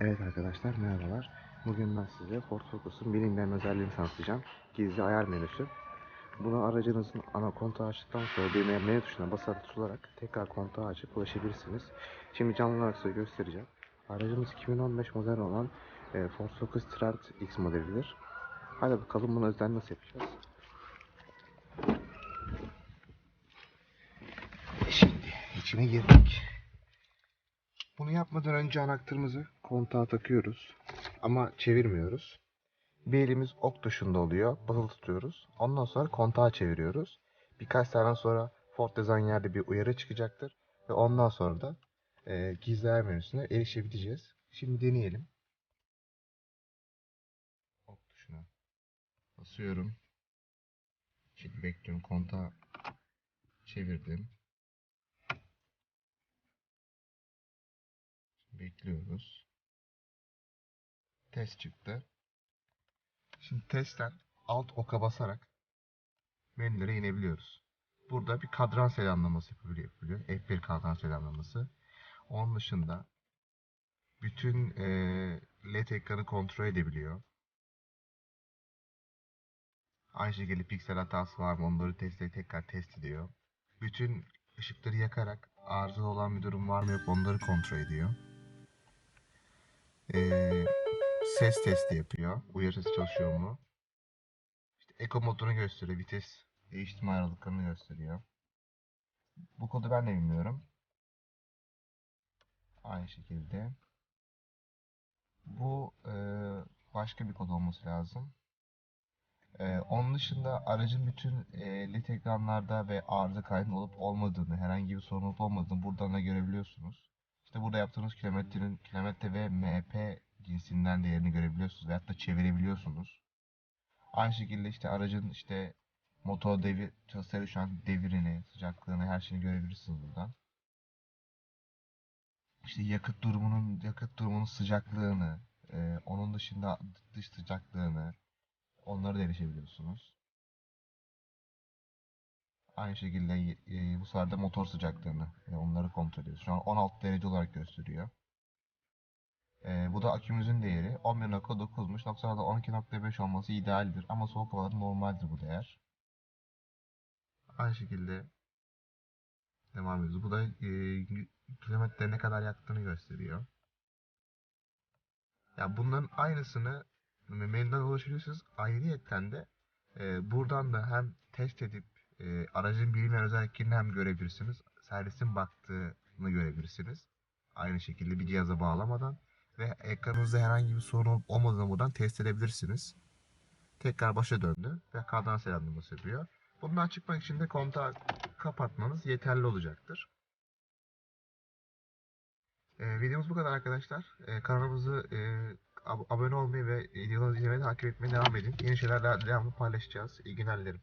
Evet arkadaşlar merhabalar. Bugün ben size Ford Focus'un bilinmeyen özelliğini tanıtacağım. Gizli ayar menüsü. Bunu aracınızın ana kontağı açtıktan sonra bir menü tuşuna basarak tutularak tekrar kontağı açıp ulaşabilirsiniz. Şimdi canlı olarak size göstereceğim. Aracımız 2015 model olan e, Ford Focus Trend X modelidir. Hadi bakalım bunu özel nasıl yapacağız. Şimdi içine girdik. Bunu yapmadan önce anahtarımızı kontağa takıyoruz. Ama çevirmiyoruz. Bir elimiz ok tuşunda oluyor. Basılı tutuyoruz. Ondan sonra kontağı çeviriyoruz. Birkaç saniye sonra Ford Design yerde bir uyarı çıkacaktır. Ve ondan sonra da e, gizli ayar menüsüne erişebileceğiz. Şimdi deneyelim. Ok tuşuna basıyorum. Şimdi bekliyorum kontağı çevirdim. Bekliyoruz. Test çıktı. Şimdi testten alt oka basarak menülere inebiliyoruz. Burada bir kadran selamlaması yapılıyor. F1 kadran selamlaması. Onun dışında bütün e, LED ekranı kontrol edebiliyor. Aynı şekilde piksel hatası var mı onları test tekrar test ediyor. Bütün ışıkları yakarak arızalı olan bir durum var mı yok onları kontrol ediyor. Ee, ses testi yapıyor. Uyarı çalışıyor mu? İşte eko modunu gösteriyor. Vites değiştirme aralıklarını gösteriyor. Bu kodu ben de bilmiyorum. Aynı şekilde. Bu e, başka bir kod olması lazım. E, onun dışında aracın bütün e, led ekranlarda ve arıza kaydı olup olmadığını, herhangi bir sorun olup olmadığını buradan da görebiliyorsunuz. İşte burada yaptığınız kilometrenin kilometre ve MP cinsinden değerini görebiliyorsunuz veyahut da çevirebiliyorsunuz. Aynı şekilde işte aracın işte motor devir, çalışları şu an devirini, sıcaklığını, her şeyini görebilirsiniz buradan. İşte yakıt durumunun yakıt durumunun sıcaklığını, e, onun dışında dış sıcaklığını, onları da erişebiliyorsunuz. Aynı şekilde e, bu sefer de motor sıcaklığını ve onları kontrol ediyoruz. Şu an 16 derece olarak gösteriyor. E, bu da akümüzün değeri 11.9'muş. Noktada 12.5 olması idealdir ama soğuk havada normaldir bu değer. Aynı şekilde devam ediyoruz. Bu da e, kilometre ne kadar yaktığını gösteriyor. Ya bunların aynısını mailden ulaşabilirsiniz. Ayrıyeten de e, buradan da hem test edip e, aracın bilinmeyen özelliklerini hem görebilirsiniz. Servisin baktığını görebilirsiniz. Aynı şekilde bir cihaza bağlamadan ve ekranınızda herhangi bir sorun olup olmadığını buradan test edebilirsiniz. Tekrar başa döndü ve kadran selamlaması yapıyor. Bundan çıkmak için de kontağı kapatmanız yeterli olacaktır. Ee, videomuz bu kadar arkadaşlar. Ee, kanalımızı e, ab- abone olmayı ve videolarımızı izlemeye takip etmeye devam edin. Yeni şeylerle devamlı paylaşacağız. İyi günler dilerim.